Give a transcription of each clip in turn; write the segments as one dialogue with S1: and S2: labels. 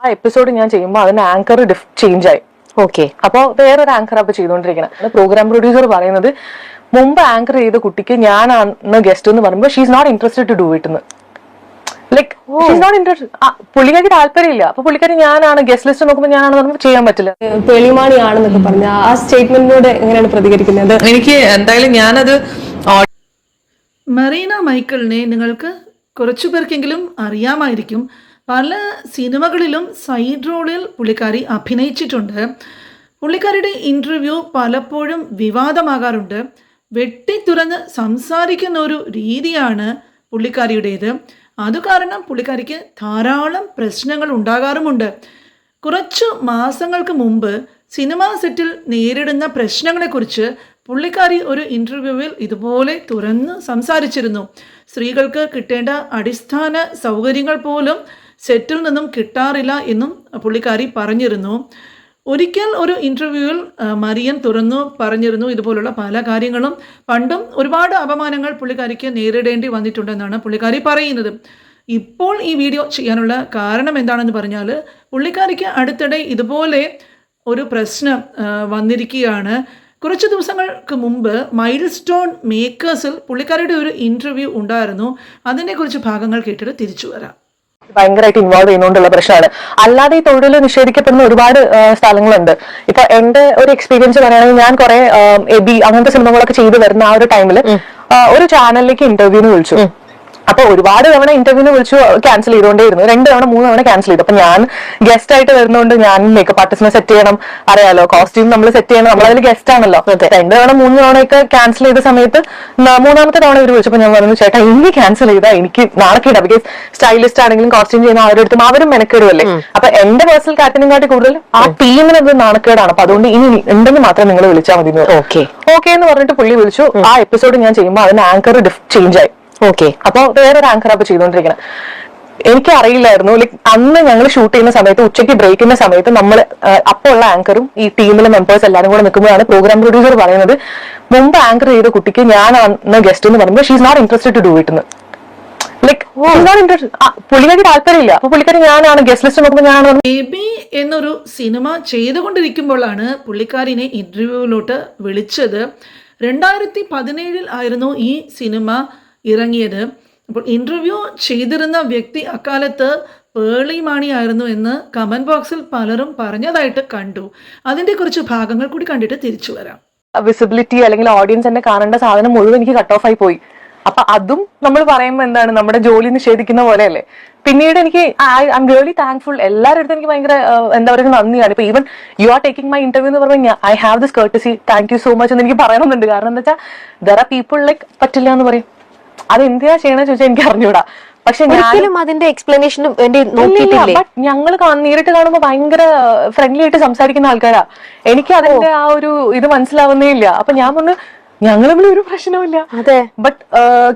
S1: ആ എപ്പിസോഡ് ഞാൻ ചെയ്യുമ്പോൾ അതിന്റെ ആങ്കർ ചേഞ്ച് ആയി.
S2: ഓക്കെ
S1: അപ്പോൾ വേറൊരു ആങ്കർ അപ്പൊ ചെയ്തുകൊണ്ടിരിക്കണം പ്രോഗ്രാം പ്രൊഡ്യൂസർ പറയുന്നത് മുമ്പ് ആങ്കർ ചെയ്ത കുട്ടിക്ക് ഞാനാണ് ഗസ്റ്റ് എന്ന് പറയുമ്പോൾ she's not interested to do it എന്ന് ലൈക്ക് ഷീസ് നോട്ട് ഇൻട്രസ്റ്റ് പുള്ളിക്കാരി താല്പര്യമില്ല. അപ്പൊ പുള്ളിക്കാരി ഞാനാണ് ഗസ്റ്റ് ലിസ്റ്റ് നോക്കുമ്പോൾ ഞാനാണ് പറയുമ്പോൾ ചെയ്യാൻ പറ്റില്ല.
S3: പേളിമാണിയാണെന്നൊക്കെ പറഞ്ഞ ആ സ്റ്റേറ്റ്മെന്റിനോട് എങ്ങനെയാണ് പ്രതികരിക്കുന്നത്?
S4: എനിക്ക് എന്തായാലും ഞാനത്
S5: മെറീന മൈക്കിളിനെ നിങ്ങൾക്ക് കുറച്ചു പേർക്കെങ്കിലും അറിയാമായിരിക്കും. പല സിനിമകളിലും സൈഡ് റോളിൽ പുള്ളിക്കാരി അഭിനയിച്ചിട്ടുണ്ട്. പുള്ളിക്കാരിയുടെ ഇന്റർവ്യൂ പലപ്പോഴും വിവാദമാകാറുണ്ട്. വെട്ടിത്തുറന്ന് സംസാരിക്കുന്ന ഒരു രീതിയാണ് പുള്ളിക്കാരിയുടേത്. അത് കാരണം പുള്ളിക്കാരിക്ക് ധാരാളം പ്രശ്നങ്ങൾ ഉണ്ടാകാറുമുണ്ട്. കുറച്ചു മാസങ്ങൾക്ക് മുമ്പ് സിനിമാ സെറ്റിൽ നേരിടുന്ന പ്രശ്നങ്ങളെക്കുറിച്ച് പുള്ളിക്കാരി ഒരു ഇന്റർവ്യൂവിൽ ഇതുപോലെ തുറന്ന് സംസാരിച്ചിരുന്നു. സ്ത്രീകൾക്ക് കിട്ടേണ്ട അടിസ്ഥാന സൗകര്യങ്ങൾ പോലും സെറ്റിൽ നിന്നും കിട്ടാറില്ല എന്നും പുള്ളിക്കാരി പറഞ്ഞിരുന്നു. ഒരിക്കൽ ഒരു ഇന്റർവ്യൂവിൽ മരിയൻ തുറന്നു പറഞ്ഞിരുന്നു. ഇതുപോലുള്ള പല കാര്യങ്ങളും പണ്ടും ഒരുപാട് അപമാനങ്ങൾ പുള്ളിക്കാരിക്ക് നേരിടേണ്ടി വന്നിട്ടുണ്ടെന്നാണ് പുള്ളിക്കാരി പറയുന്നത്. ഇപ്പോൾ ഈ വീഡിയോ ചെയ്യാനുള്ള കാരണം എന്താണെന്ന് പറഞ്ഞാൽ പുള്ളിക്കാരിക്ക് അടുത്തിടെ ഇതുപോലെ ഒരു പ്രശ്നം വന്നിരിക്കുകയാണ്. കുറച്ച് ദിവസങ്ങൾക്ക് മുമ്പ് മൈൽ സ്റ്റോൺ മേക്കേഴ്സിൽ പുള്ളിക്കാരിയുടെ ഒരു ഇന്റർവ്യൂ ഉണ്ടായിരുന്നു. അതിനെക്കുറിച്ച് ഭാഗങ്ങൾ കേട്ടിട്ട് തിരിച്ചു വരാം.
S1: ഭയങ്കരമായിട്ട് ഇൻവോൾവ് ചെയ്യുന്നോണ്ടുള്ള പ്രശ്നമാണ്. അല്ലാതെ ഈ തൊഴിൽ നിഷേധിക്കപ്പെടുന്ന ഒരുപാട് സ്ഥലങ്ങളുണ്ട്. ഇപ്പൊ എന്റെ ഒരു എക്സ്പീരിയൻസ് പറയുകയാണെങ്കിൽ ഞാൻ കുറെ എബി അങ്ങനത്തെ സിനിമകളൊക്കെ ചെയ്തു വരുന്ന ആ ഒരു ടൈമിൽ ഒരു ചാനലിലേക്ക് ഇന്റർവ്യൂവിന് വിളിച്ചു. അപ്പൊ ഒരുപാട് തവണ ഇന്റർവ്യൂവിന് വിളിച്ചു ക്യാൻസൽ ചെയ്തുകൊണ്ടേയിരുന്നു. രണ്ട് തവണ മൂന്ന് തവണ ക്യാൻസൽ ചെയ്തു. അപ്പൊ ഞാൻ ഗസ്റ്റ് ആയിട്ട് വരുന്നതുകൊണ്ട് ഞാൻ മേക്കപ്പ് ആർട്ടിസ്റ്റിനെ സെറ്റ് ചെയ്യണം. അറിയാലോ കോസ്റ്റ്യൂം നമ്മൾ സെറ്റ് ചെയ്യണം. നമ്മളതിൽ ഗസ്റ്റ് ആണല്ലോ. രണ്ട് തവണ മൂന്ന് തവണയൊക്കെ ക്യാൻസൽ ചെയ്ത സമയത്ത് മൂന്നാമത്തെ തവണ ഇവർ വിളിച്ചപ്പോൾ ഞാൻ പറഞ്ഞു ചേട്ടാ ഇനി ക്യാൻസൽ ചെയ്താൽ എനിക്ക് നാണക്കേടാ ബിക്കോസ് സ്റ്റൈലിസ്റ്റ് ആണെങ്കിലും കോസ്റ്റ്യൂം ചെയ്യുന്ന അവരുടെ അടുത്തും അവരും മെനക്കേടുമല്ലേ അപ്പൊ എന്റെ പേഴ്സണൽ കാറ്റിനും കാട്ടി കൂടുതൽ ആ ടീമിന് അത് നാണക്കേടാണ്. അപ്പൊ അതുകൊണ്ട് ഇനി ഉണ്ടെങ്കിൽ മാത്രം നിങ്ങൾ വിളിച്ചാൽ മതി
S2: ഓക്കെ
S1: ഓക്കെ എന്ന് പറഞ്ഞിട്ട് പുള്ളി വിളിച്ചു. ആ എപ്പിസോഡ് ഞാൻ ചെയ്യുമ്പോൾ അതിന് ആങ്കർ ചേഞ്ച് ആയി.
S2: ഓക്കെ
S1: അപ്പൊ വേറൊരു ആങ്കർ അപ്പൊ ചെയ്തോണ്ടിരിക്കണം. എനിക്ക് അറിയില്ലായിരുന്നു ലൈക് അന്ന് ഞങ്ങൾ ഷൂട്ട് ചെയ്യുന്ന സമയത്ത് ഉച്ചയ്ക്ക് ബ്രേക്കിന്റെ സമയത്ത് നമ്മൾ അപ്പോൾ ഉള്ള ആങ്കറും ഈ ടീമിലെ മെമ്പേഴ്സ് എല്ലാവരും കൂടെ നിൽക്കുമ്പോഴാണ് പ്രോഗ്രാം പ്രൊഡ്യൂസർ പറയുന്നത് മുമ്പ് ആങ്കർ ചെയ്ത കുട്ടിക്ക് ഞാൻ അന്ന് ഗസ്റ്റ് എന്ന് പറയുമ്പോൾ she's not interested to do it എന്ന് ലൈക് നോട്ട് ഇൻട്രസ്റ്റ് പുള്ളിക്കാരി താല്പര്യമില്ല. അപ്പൊ പുള്ളിക്കാരി ഞാനാണ് ഗസ്റ്റ് ലിസ്റ്റ് നോക്കുമ്പോൾ ഞാനാണ്.
S5: ബേബി എന്നൊരു സിനിമ ചെയ്തുകൊണ്ടിരിക്കുമ്പോഴാണ് പുള്ളിക്കാരിനെ ഇന്റർവ്യൂവിലോട്ട് വിളിച്ചത്. രണ്ടായിരത്തി പതിനേഴിൽ ആയിരുന്നു ഈ സിനിമ ഇറങ്ങിയത്. അപ്പോൾ ഇന്റർവ്യൂ ചെയ്തിരുന്ന വ്യക്തി അക്കാലത്ത് പേളി മാണിയായിരുന്നു എന്ന് കമന്റ് ബോക്സിൽ പലരും പറഞ്ഞതായിട്ട് കണ്ടു. അതിന്റെ കുറച്ച് ഭാഗങ്ങൾ കൂടി കണ്ടിട്ട് തിരിച്ചു വരാം.
S1: വിസിബിലിറ്റി അല്ലെങ്കിൽ ഓഡിയൻസ് എന്നെ കാണേണ്ട സാധനം മുഴുവൻ എനിക്ക് കട്ട് ഓഫ് ആയി പോയി. അപ്പൊ അതും നമ്മൾ പറയുമ്പോൾ എന്താണ്? നമ്മുടെ ജോലി നിഷേധിക്കുന്ന പോലെയല്ലേ? പിന്നീട് എനിക്ക് ഐ ഐം റിയലി താങ്ക്ഫുൾ എല്ലാവരുടെ അടുത്തും എനിക്ക് ഭയങ്കര എന്താ പറയുക നന്ദിയാണ്. ഇപ്പൊ even you are taking my interview എന്ന് പറഞ്ഞാൽ I have this courtesy thank you so much എന്ന് എനിക്ക് പറയണമെന്നുണ്ട്. കാരണം എന്താ വെച്ചാൽ ദർ ആർ പീപ്പിൾ ലൈക്ക് പറ്റില്ല എന്ന് പറയും. അത് എന്തിനാ ചെയ്യണമെന്ന് ചോദിച്ചാൽ എനിക്ക് അറിഞ്ഞൂടാ. പക്ഷെ
S2: ഒരിക്കലും അതിന്റെ എക്സ്പ്ലനേഷനും വേണ്ടി നോക്കിയിട്ടില്ല?
S1: ബട്ട് ഞങ്ങൾ നേരിട്ട് കാണുമ്പോൾ ഭയങ്കര ഫ്രണ്ട്ലി ആയിട്ട് സംസാരിക്കുന്ന ആൾക്കാരാ. എനിക്ക് അതിന്റെ ആ ഒരു ഇത് മനസ്സിലാവുന്നേ ഇല്ല. അപ്പൊ ഞാൻ പറഞ്ഞു ഞങ്ങൾ തമ്മിൽ ഒരു പ്രശ്നവുമില്ല.
S2: അതെ.
S1: ബട്ട്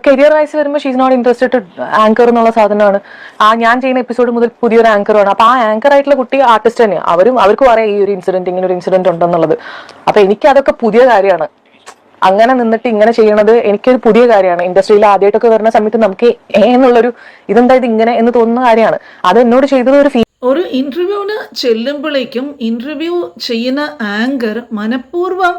S1: കരിയർ വൈസ് വരുമ്പോൾ ഷീസ് നോട്ട് ഇൻട്രസ്റ്റഡ് ആങ്കർ എന്നുള്ള സാധനമാണ്. ആ ഞാൻ ചെയ്യുന്ന എപ്പിസോഡ് മുതൽ പുതിയൊരു ആങ്കറാണ് അപ്പൊ ആ ആങ്കർ ആയിട്ടുള്ള കുട്ടി ആർട്ടിസ്റ്റ് തന്നെയാണ് അവരും അവർക്ക് അറിയാം ഈ ഒരു ഇൻസിഡന്റ് ഇങ്ങനെ ഒരു ഇൻസിഡന്റ് ഉണ്ടെന്നുള്ളത്. അപ്പൊ എനിക്ക് അതൊക്കെ പുതിയ കാര്യമാണ്. അങ്ങനെ നിന്നിട്ട് ഇങ്ങനെ ചെയ്യണത് എനിക്കൊരു പുതിയ കാര്യമാണ്. ഇൻഡസ്ട്രിയിൽ ആദ്യമായിട്ടൊക്കെ വരുന്ന സമയത്ത് നമുക്ക് ഏ എന്നുള്ളൊരു ഇതെന്താ ഇത് ഇങ്ങനെ എന്ന് തോന്നുന്ന കാര്യമാണ്. അത് എന്നോട് ചെയ്തത് ഒരു
S5: ഒരു ഇന്റർവ്യൂവിന് ചെല്ലുമ്പോഴേക്കും ഇന്റർവ്യൂ ചെയ്യുന്ന ആങ്കർ മനഃപൂർവം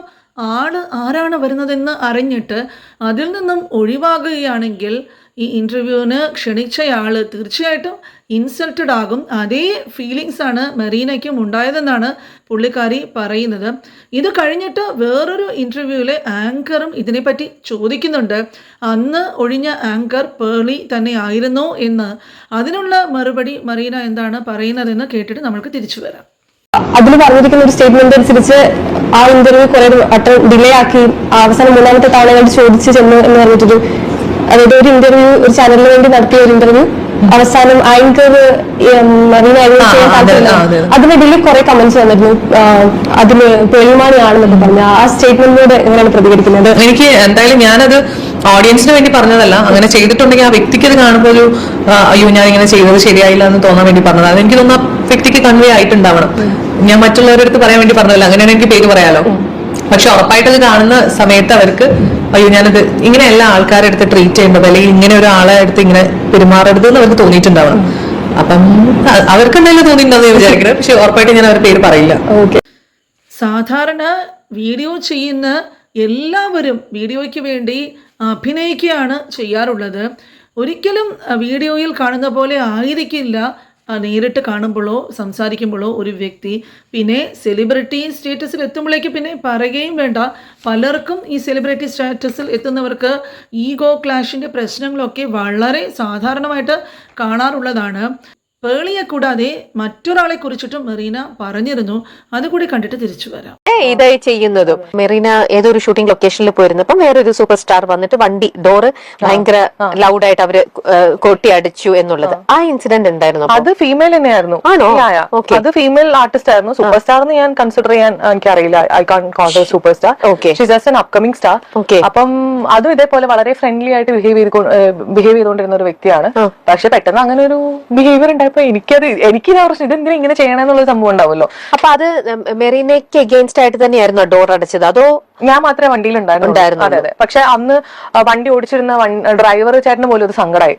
S5: ആൾ ആരാണ് വരുന്നതെന്ന് അറിഞ്ഞിട്ട് അതിൽ നിന്നും ഒഴിവാകുകയാണെങ്കിൽ ഈ ഇന്റർവ്യൂവിന് ക്ഷണിച്ചയാൾ തീർച്ചയായിട്ടും ഇൻസൾട്ടഡ് ആകും. അതേ ഫീലിങ്സ് ആണ് മെറീനയ്ക്കും ഉണ്ടായതെന്നാണ് പുള്ളിക്കാരി പറയുന്നത്. ഇത് കഴിഞ്ഞിട്ട് വേറൊരു ഇന്റർവ്യൂവിലെ ആങ്കറും ഇതിനെപ്പറ്റി ചോദിക്കുന്നുണ്ട്. അന്ന് ഒഴിഞ്ഞ ആങ്കർ പേളി തന്നെ ആയിരുന്നോ എന്ന്. അതിനുള്ള മറുപടി മറീന എന്താണ് പറയുന്നതെന്ന് കേട്ടിട്ട് നമ്മൾക്ക് തിരിച്ചു വരാം.
S3: അതിൽ പറഞ്ഞിരിക്കുന്ന ഒരു സ്റ്റേറ്റ്മെന്റ് അനുസരിച്ച് ആ ഇന്റർവ്യൂ കുറെ ഡിലേ ആക്കി അവസാനം മൂന്നാമത്തെ തവണ ചോദിച്ചു ചെന്നു എന്ന് പറഞ്ഞിട്ടൊരു അതായത് ഒരു ഇന്റർവ്യൂ ഒരു ചാനലിന് വേണ്ടി നടത്തിയ ഒരു ഇന്റർവ്യൂ അവസാനം ആങ്കർ മറീന. അതിനിടയിൽ കുറെ കമന്റ്സ് വന്നിരുന്നു. അതിന് പേളിമാണിയാണെന്നൊക്കെ പറഞ്ഞു. ആ സ്റ്റേറ്റ്മെന്റിനോട് എങ്ങനെയാണ് പ്രതികരിക്കുന്നത്?
S4: എനിക്ക് എന്തായാലും ഞാനത് ഓഡിയൻസിന് വേണ്ടി പറഞ്ഞതല്ല. അങ്ങനെ ചെയ്തിട്ടുണ്ടെങ്കിൽ ആ വ്യക്തിക്ക് അത് കാണുമ്പോൾ ഒരു അയ്യോ ഞാൻ ഇങ്ങനെ ചെയ്തത് ശരിയായില്ല എന്ന് തോന്നാൻ വേണ്ടി പറഞ്ഞതാണ് എനിക്ക് തോന്നുന്നു ആ വ്യക്തിക്ക് കൺവേ ആയിട്ടുണ്ടാവണം. ഞാൻ മറ്റുള്ളവരടുത്ത് പറയാൻ വേണ്ടി പറഞ്ഞതല്ല. അങ്ങനെയാണ് എനിക്ക് പേര് പറയാലോ? പക്ഷെ ഉറപ്പായിട്ട് അത് കാണുന്ന സമയത്ത് അവർക്ക് അയ്യോ ഞാനത് ഇങ്ങനെ എല്ലാ ആൾക്കാരെ അടുത്ത് ട്രീറ്റ് ചെയ്യേണ്ടത് അല്ലെങ്കിൽ ഇങ്ങനെ ഒരാളെ അടുത്ത് ഇങ്ങനെ പെരുമാറരുത് എന്ന് അവർക്ക് തോന്നിയിട്ടുണ്ടാവണം. അപ്പം അവർക്ക് എന്തെങ്കിലും തോന്നിയിട്ടുണ്ടെന്ന് ഞാൻ വിചാരിക്കുന്നത് പക്ഷെ ഉറപ്പായിട്ട് ഞാൻ അവരുടെ പേര് പറയില്ല.
S3: ഓക്കെ.
S5: സാധാരണ വീഡിയോ ചെയ്യുന്ന എല്ലാവരും വീഡിയോയ്ക്ക് വേണ്ടി അഭിനയിക്കുകയാണ് ചെയ്യാറുള്ളത്. ഒരിക്കലും വീഡിയോയിൽ കാണുന്ന പോലെ ആയിരിക്കില്ല നേരിട്ട് കാണുമ്പോഴോ സംസാരിക്കുമ്പോഴോ ഒരു വ്യക്തി പിന്നെ സെലിബ്രിറ്റി സ്റ്റേറ്റസിൽ എത്തുമ്പോഴേക്ക് പിന്നെ പറയുകയും വേണ്ട. പലർക്കും ഈ സെലിബ്രിറ്റി സ്റ്റാറ്റസിൽ എത്തുന്നവർക്ക് ഈഗോ ക്ലാഷിന്റെ പ്രശ്നങ്ങളൊക്കെ വളരെ സാധാരണമായിട്ട് കാണാറുള്ളതാണ്. പേളിയെ കൂടാതെ മറ്റൊരാളെ കുറിച്ചിട്ടും മെറീന പറഞ്ഞിരുന്നു. അതുകൂടി കണ്ടിട്ട് തിരിച്ചു വരാം.
S2: ഏ, ഇതായി ചെയ്യുന്നതും. മെറീന ഏതൊരു ഷൂട്ടിംഗ് ലൊക്കേഷനിൽ പോയിരുന്നപ്പം വേറൊരു സൂപ്പർ സ്റ്റാർ വന്നിട്ട് വണ്ടി ഡോറ് ഭയങ്കര ലൗഡായിട്ട് അവർ കൊട്ടി അടിച്ചു എന്നുള്ളത്. ആ. ഇൻസിഡന്റ് എന്തായിരുന്നു
S1: അത് ഫീമെയിൽ തന്നെയായിരുന്നു.
S2: ആണോ?
S1: അത് ഫീമെയിൽ ആർട്ടിസ്റ്റ് ആയിരുന്നു. സൂപ്പർ സ്റ്റാർ എന്ന് ഞാൻ കൺസിഡർ ചെയ്യാൻ എനിക്കറിയില്ല. I can call super star
S2: okay
S1: she's just an upcoming star
S2: okay
S1: അപ്പം അതും ഇതേപോലെ വളരെ ഫ്രണ്ട്ലി ആയിട്ട് ബിഹേവ് ചെയ്ത് ബിഹേവ് ചെയ്തുകൊണ്ടിരുന്ന ഒരു വ്യക്തിയാണ്. പക്ഷെ പെട്ടെന്ന് അങ്ങനെ ഒരു ബിഹേവിയർ ഉണ്ടായപ്പോ എനിക്കത് എനിക്ക് പ്രശ്നം ഇതെന്തിനാ ഇങ്ങനെ ചെയ്യണമെന്നുള്ള സംഭവം ഉണ്ടാവുമല്ലോ.
S2: അപ്പൊ അത് മെറീനയ്ക്ക് എഗെയിൻസ്റ്റ് ആയിട്ട് തന്നെയായിരുന്നു ഡോർ അടച്ചത്. അതോ
S1: ഞാൻ മാത്രമേ വണ്ടിയിൽ ഉണ്ടായിരുന്നു അതെ അതെ. പക്ഷെ അന്ന് വണ്ടി ഓടിച്ചിരുന്ന ഡ്രൈവർ ചേട്ടന് പോലും ഒരു സങ്കടമായി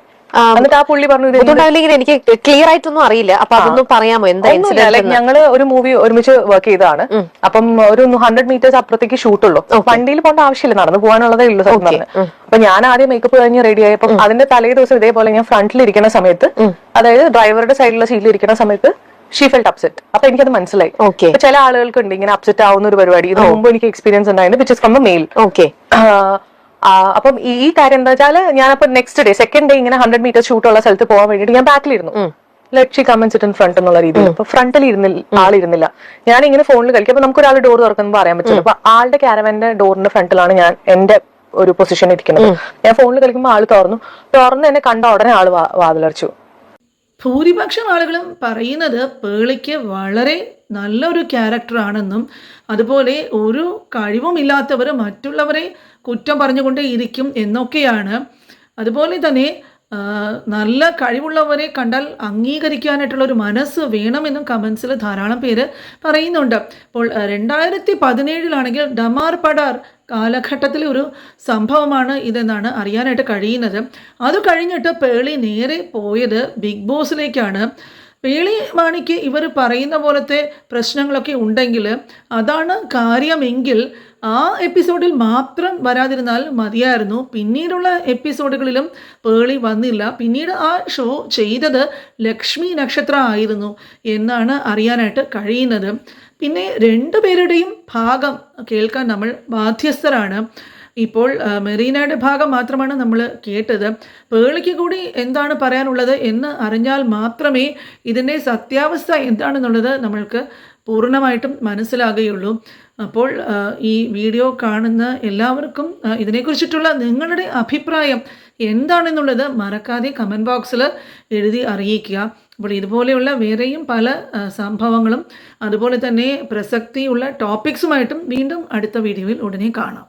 S1: എന്നിട്ട് ആ പുള്ളി പറഞ്ഞു
S2: ഇതുണ്ടാവില്ലെങ്കിൽ എനിക്ക് ക്ലിയർ ആയിട്ടൊന്നും അറിയില്ല. അപ്പൊ അതൊന്നും പറയാമോ? എന്താ
S1: ഞങ്ങൾ ഒരു മൂവി ഒരുമിച്ച് വർക്ക് ചെയ്തതാണ്. അപ്പം ഒരു ഹൺഡ്രഡ് മീറ്റേഴ്സ് അപ്പുറത്തേക്ക് ഷൂട്ടുള്ളൂ വണ്ടിയിൽ പോകേണ്ട ആവശ്യമില്ല. നടന്നു പോകാനുള്ളതേ ഉള്ളൂ സത്യം പറഞ്ഞു അപ്പൊ ഞാൻ ആദ്യം മേക്കപ്പ് കഴിഞ്ഞ് റെഡി ആയപ്പോ അതിന്റെ തലേ ദിവസം ഇതേപോലെ ഞാൻ ഫ്രണ്ടിൽ ഇരിക്കുന്ന സമയത്ത് അതായത് ഡ്രൈവറുടെ സൈഡിലുള്ള സീറ്റിൽ ഇരിക്കുന്ന സമയത്ത് ഷീ ഫെൽറ്റ് അപ്സെറ്റ് അപ്പൊ എനിക്കത് മനസ്സിലായി. ഓക്കെ ചില ആളുകൾക്ക് ഉണ്ട് ഇങ്ങനെ അപ്സെറ്റ് ആവുന്ന ഒരു പരിപാടി. ഇത് മുമ്പ് എനിക്ക് എക്സ്പീരിയൻസ് ഉണ്ടായിരുന്നു which is from a male
S2: okay
S1: അപ്പം ഈ കാര്യം എന്താ വെച്ചാൽ ഞാനപ്പോ നെക്സ്റ്റ് ഡേ സെക്കൻഡ് ഡേ ഇങ്ങനെ ഹൺഡ്രഡ് മീറ്റർ ഷൂട്ടുള്ള സ്ഥലത്ത് പോകാൻ വേണ്ടിയിട്ട് ഞാൻ ബാക്കിലിരുന്നു ലക്ഷി കമൻസിറ്റ് ഇൻ ഫ്രണ്ട് എന്നുള്ള രീതിയിൽ. അപ്പൊ ഫ്രണ്ടിൽ ഇരുന്നില്ല ആളിരുന്നില്ല. ഞാൻ ഇങ്ങനെ ഫോണിൽ കളിക്കും. അപ്പൊ നമുക്ക് ഒരാൾ ഡോർ തുറക്കുമ്പോൾ അറിയാൻ പറ്റില്ല അപ്പൊ ആളുടെ ക്യാരവന്റെ ഡോറിന്റെ ഫ്രണ്ടിലാണ് ഞാൻ എന്റെ ഒരു പൊസിഷൻ ഇരിക്കുന്നത്. ഞാൻ ഫോണിൽ കളിക്കുമ്പോൾ ആൾ തുറന്നു. തുറന്ന് എന്നെ കണ്ട ഉടനെ ആൾ വാതിലടച്ചു.
S5: ഭൂരിപക്ഷം ആളുകളും പറയുന്നത് പേളിക്ക് വളരെ നല്ലൊരു ക്യാരക്ടറാണെന്നും അതുപോലെ ഒരു കഴിവുമില്ലാത്തവർ മറ്റുള്ളവരെ കുറ്റം പറഞ്ഞുകൊണ്ടേ ഇരിക്കും എന്നൊക്കെയാണ്. അതുപോലെ തന്നെ നല്ല കഴിവുള്ളവരെ കണ്ടാൽ അംഗീകരിക്കാനായിട്ടുള്ള ഒരു മനസ്സ് വേണമെന്നും കമൻസിൽ ധാരാളം പേര് പറയുന്നുണ്ട്. അപ്പോൾ രണ്ടായിരത്തി പതിനേഴിലാണെങ്കിൽ ഡമാർ പടാർ കാലഘട്ടത്തിലെ ഒരു സംഭവമാണ് ഇതെന്നാണ് അറിയാനായിട്ട് കഴിയുന്നത്. അത് കഴിഞ്ഞിട്ട് പേളി നേരെ പോയത് ബിഗ് ബോസിലേക്കാണ്. പേളി മാണിക്ക് ഇവർ പറയുന്ന പോലത്തെ പ്രശ്നങ്ങളൊക്കെ ഉണ്ടെങ്കിൽ അതാണ് കാര്യമെങ്കിൽ ആ എപ്പിസോഡിൽ മാത്രം വരാതിരുന്നാൽ മതിയായിരുന്നു. പിന്നീടുള്ള എപ്പിസോഡുകളിലും പേളി വന്നില്ല. പിന്നീട് ആ ഷോ ചെയ്തത് ലക്ഷ്മി നക്ഷത്ര ആയിരുന്നു എന്നാണ് അറിയാനായിട്ട് കഴിയുന്നത്. പിന്നെ രണ്ടു പേരുടെയും ഭാഗം കേൾക്കാൻ നമ്മൾ ബാധ്യസ്ഥരാണ്. ഇപ്പോൾ മെറീനയുടെ ഭാഗം മാത്രമാണ് നമ്മൾ കേട്ടത്. പേളിക്ക് കൂടി എന്താണ് പറയാനുള്ളത് എന്ന് അറിഞ്ഞാൽ മാത്രമേ ഇതിന്റെ സത്യാവസ്ഥ എന്താണെന്നുള്ളത് നമ്മൾക്ക് പൂർണമായിട്ടും മനസ്സിലാകുകയുള്ളൂ. അപ്പോൾ ഈ വീഡിയോ കാണുന്ന എല്ലാവർക്കും ഇതിനെക്കുറിച്ചിട്ടുള്ള നിങ്ങളുടെ അഭിപ്രായം എന്താണെന്നുള്ളത് മറക്കാതെ കമന്റ് ബോക്സിൽ എഴുതി അറിയിക്കുക. അപ്പോൾ ഇതുപോലെയുള്ള വേറെയും പല സംഭവങ്ങളും അതുപോലെ തന്നെ പ്രസക്തിയുള്ള ടോപ്പിക്സുമായിട്ടും വീണ്ടും അടുത്ത വീഡിയോയിൽ ഉടനെ കാണാം.